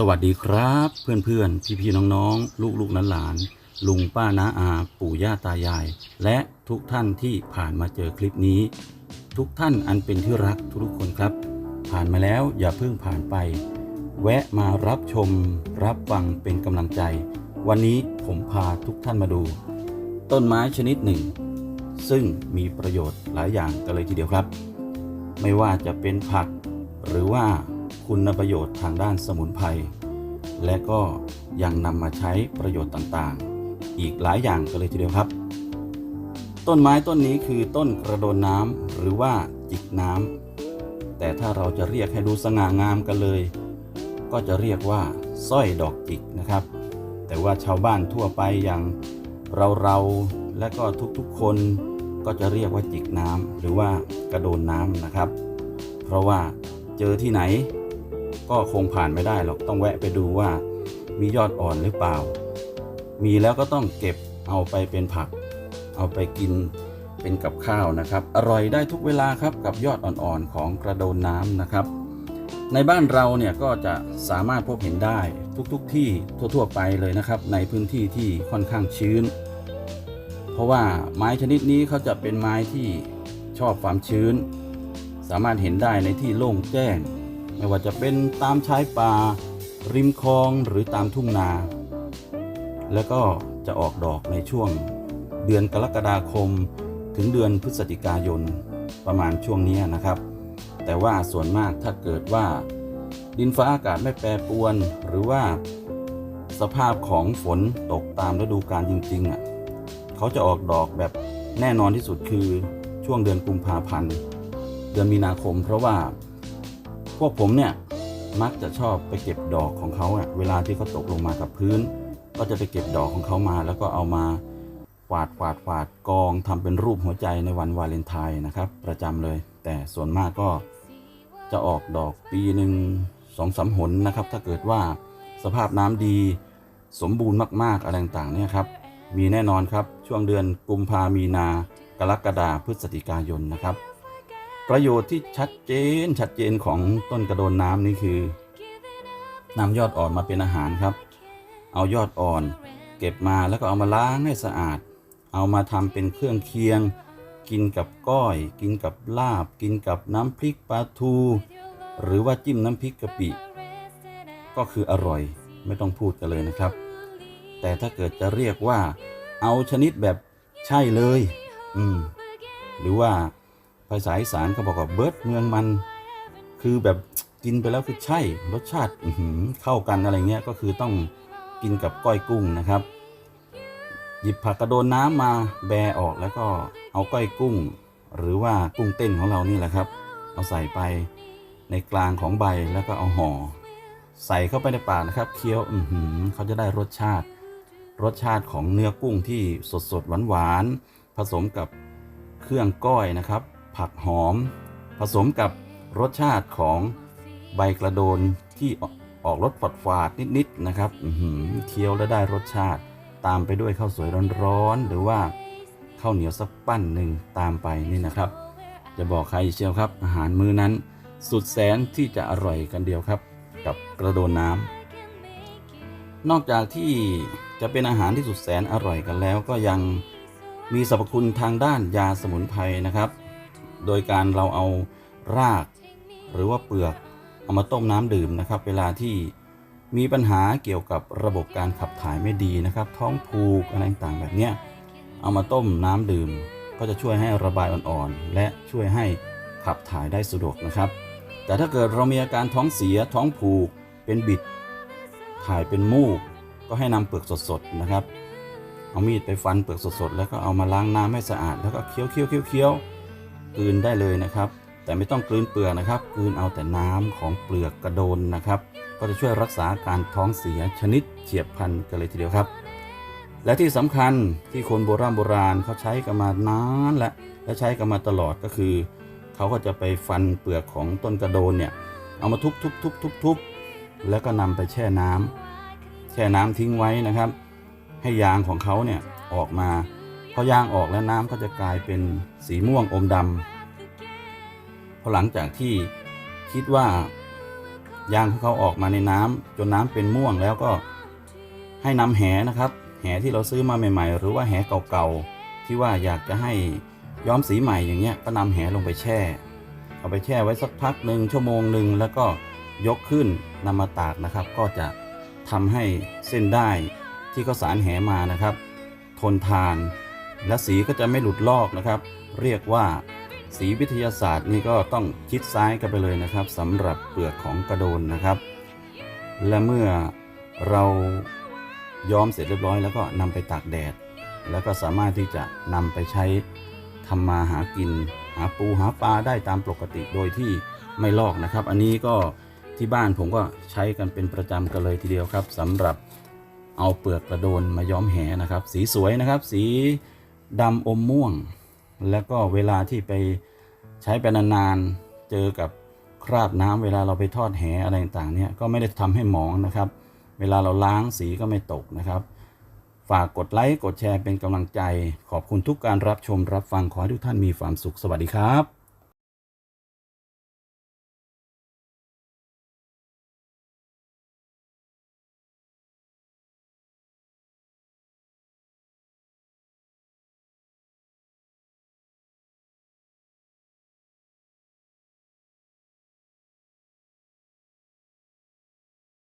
สวัสดีครับ เพื่อนๆ พี่ๆ น้องๆ ลูกๆหลานๆลุงป้าน้าอา ปู่ย่าตายาย และทุกท่านที่ผ่านมาเจอคลิปนี้ ทุกท่านอันเป็นที่รักทุกๆคนครับ ผ่านมาแล้วอย่าเพิ่งผ่านไป แวะมารับชม รับฟังเป็นกำลังใจ วันนี้ผมพาทุกท่านมาดู ต้นไม้ชนิดหนึ่ง ซึ่งมีประโยชน์หลายอย่างกันเลยทีเดียวครับ ไม่ว่าจะเป็นผักหรือว่า คุณประโยชน์ทางด้านสมุนไพรและก็ยังนำมาใช้ประโยชน์ต่างๆ อีกหลายอย่างกันเลยทีเดียวครับ ต้นไม้ต้นนี้คือต้นกระโดนน้ำหรือว่าจิกน้ำแต่ถ้าเราจะเรียกให้ดูสง่างามกันเลย ก็จะเรียกว่าสร้อยดอกจิกนะครับ แต่ว่าชาวบ้านทั่วไปอย่างเราเราๆและก็ทุกๆคนก็จะเรียกว่าจิกน้ำหรือว่ากระโดนน้ำนะครับ เพราะว่าเจอที่ไหน ก็คงผ่านไม่ได้หรอกต้องแวะไปดูว่า มียอดอ่อนหรือเปล่า มีแล้วก็ต้องเก็บเอาไปเป็นผัก เอาไปกินเป็นกับข้าวนะครับ อร่อยได้ทุกเวลาครับกับยอดอ่อนๆของกระโดนน้ำนะครับ ในบ้านเราเนี่ยก็จะสามารถพบเห็นได้ทุกๆทที่ทั่วๆไปเลยนะครับ ในพื้นที่ที่ค่อนข้างชื้น เพราะว่าไม้ชนิดนี้เขาจะเป็นไม้ที่ชอบความชื้น สามารถเห็นได้ในที่โล่งแจ้ง ไม่ว่าจะเป็นตามชายป่า ริมคลองหรือตามทุ่งนา แล้วก็จะออกดอกในช่วงเดือนกรกฎาคม ถึงเดือนพฤศจิกายนประมาณช่วงนี้นะครับ แต่ว่าส่วนมากถ้าเกิดว่า ดินฟ้าอากาศไม่แปรปรวน หรือว่าสภาพของฝนตกตามฤดูกาลจริงๆอะเขาจะออกดอกแบบแน่นอนที่สุดคือช่วงเดือนกุมภาพันธ์เดือนมีนาคม เพราะว่า พวกผมเนี่ยมักจะชอบไปเก็บดอกของเขาอะเวลาที่เขาตกลงมากับพื้น ก็จะไปเก็บดอกของเขามา แล้วก็เอามาฝาดฝาดฝาดกองทำเป็นรูปหัวใจในวันวาเลนไทน์นะครับ ประจำเลย แต่ส่วนมากก็จะออกดอกปีหนึ่งสองสามหนนะครับ ถ้าเกิดว่าสภาพน้ำดีสมบูรณ์มากๆอะไรต่างๆเนี่ยครับ มีแน่นอนครับช่วงเดือนกุมภามีนากรกฎาพฤศจิกายนนะครับ ประโยชน์ที่ชัดเจนชัดเจนของต้นกระโดนน้ำนี่คือนำยอดอ่อนมาเป็นอาหารครับ เอายอดอ่อน เก็บมาแล้วก็เอามาล้างให้สะอาด เอามาทำเป็นเครื่องเคียง กินกับก้อย กินกับลาบ กินกับน้ำพริกปลาทู หรือว่าจิ้มน้ำพริกกะปิ ก็คืออร่อยไม่ต้องพูดกันเลยนะครับ แต่ถ้าเกิดจะเรียกว่า เอาชนิดแบบใช่เลย อืม หรือว่า ภาษาอีสานเขาบอกว่าเบิร์ดเมืองมัน คือแบบกินไปแล้วคือใช่รสชาติเข้ากันอะไรเงี้ยก็คือต้องกินกับก้อยกุ้งนะครับ หยิบผักกระโดนน้ำมาแบออกแล้วก็เอาก้อยกุ้ง หรือว่ากุ้งเต้นของเรานี่แหละครับ เอาใส่ไปในกลางของใบแล้วก็เอาห่อใส่เข้าไปในปากนะครับ เคี้ยวอืเขาจะได้รสชาติ รสชาติของเนื้อกุ้งที่สดสดหวานหวานๆผสมกับเครื่องก้อยนะครับ ผักหอม ผสมกับรสชาติของใบกระโดนที่ออกรสฝาดฝาดนิดๆนะครับเคี้ยวแล้วได้รสชาติตามไปด้วยข้าวสวยร้อนๆหรือว่าข้าวเหนียวสักปั้นหนึ่งตามไปนี่นะครับ จะบอกใครเชียวครับอาหารมื้อนั้น สุดแสนที่จะอร่อยกันเดียวครับ กับกระโดนน้ำนอกจากที่จะเป็นอาหารที่สุดแสนอร่อยกันแล้วก็ยังมีสรรพคุณทางด้านยาสมุนไพรนะครับ โดยการเราเอาราก หรือว่าเปลือกเอามาต้มน้ำดื่มนะครับ เวลาที่มีปัญหาเกี่ยวกับระบบการขับถ่ายไม่ดีนะครับ ท้องผูกอะไรต่างๆแบบเนี้ยเอามาต้มน้ำดื่ม ก็จะช่วยให้ระบายอ่อนๆและช่วยให้ขับถ่ายได้สะดวกนะครับ แต่ถ้าเกิดเรามีอาการท้องเสียท้องผูกเป็นบิด ถ่ายเป็นมูก ก็ให้นำเปลือกสดๆนะครับ เอามีดไปฟันเปลือกสดๆแล้วก็เอามาล้างน้ำให้สะอาด แล้วก็เคี้ยวเคี้ย กลืนได้เลยนะครับ แต่ไม่ต้องกลืนเปลือกนะครับกลืนเอาแต่น้ำของเปลือกกระโดนนะครับ ก็จะช่วยรักษาการท้องเสียชนิดเฉียบพลันกันเลยทีเดียวครับ และที่สำคัญที่คนโบราณโบราณเขาใช้กันมานานและและใช้กันมาตลอดก็คือเขาก็จะไปฟันเปลือกของต้นกระโดนเนี่ยเอามาทุบทุบทุบทุบทุบแล้วก็นำไปแช่น้ำแช่น้ำทิ้งไว้นะครับ ให้ยางของเขาเนี่ยออกมา พอยางออกแล้วน้ำก็จะกลายเป็นสีม่วงอมดำพอหลังจากที่คิดว่ายางของเขาออกมาในน้ำจนน้ำเป็นม่วงแล้วก็ให้นำแหนะครับ แหที่เราซื้อมาใหม่ ๆ หรือว่าแหเก่าๆที่ว่าอยากจะให้ย้อมสีใหม่อย่างเงี้ยก็นำแหลงไปแช่ เอาไปแช่ไว้สักพักหนึ่งชั่วโมงหนึ่งแล้วก็ยกขึ้นนำมาตากนะครับ ก็จะทำให้เส้นได้ที่เขาสารแหมานะครับ ทนทาน และสีก็จะไม่หลุดลอกนะครับ เรียกว่าสีวิทยาศาสตร์นี่ก็ต้องชิดซ้ายกันไปเลยนะครับสำหรับเปลือกของกระโดนนะครับ และเมื่อเราย้อมเสร็จเรียบร้อย แล้วก็นำไปตากแดด แล้วก็สามารถที่จะนำไปใช้ทำมาหากิน หาปูหาปลาได้ตามปกติโดยที่ไม่ลอกนะครับ อันนี้ก็ที่บ้านผมก็ใช้กันเป็นประจำกันเลยทีเดียวครับสำหรับเอาเปลือกกระโดนมาย้อมแหนะครับ สีสวยนะครับ สี ดำอมม่วง แล้วก็เวลาที่ไปใช้ไปนานๆเจอกับคราบน้ำเวลาเราไปทอดแหอะไรต่างๆเนี่ยก็ไม่ได้ทำให้หมองนะครับ เวลาเราล้างสีก็ไม่ตกนะครับ ฝากกดไลค์กดแชร์เป็นกำลังใจ ขอบคุณทุกการรับชมรับฟังขอให้ทุกท่านมีความสุขสวัสดีครับ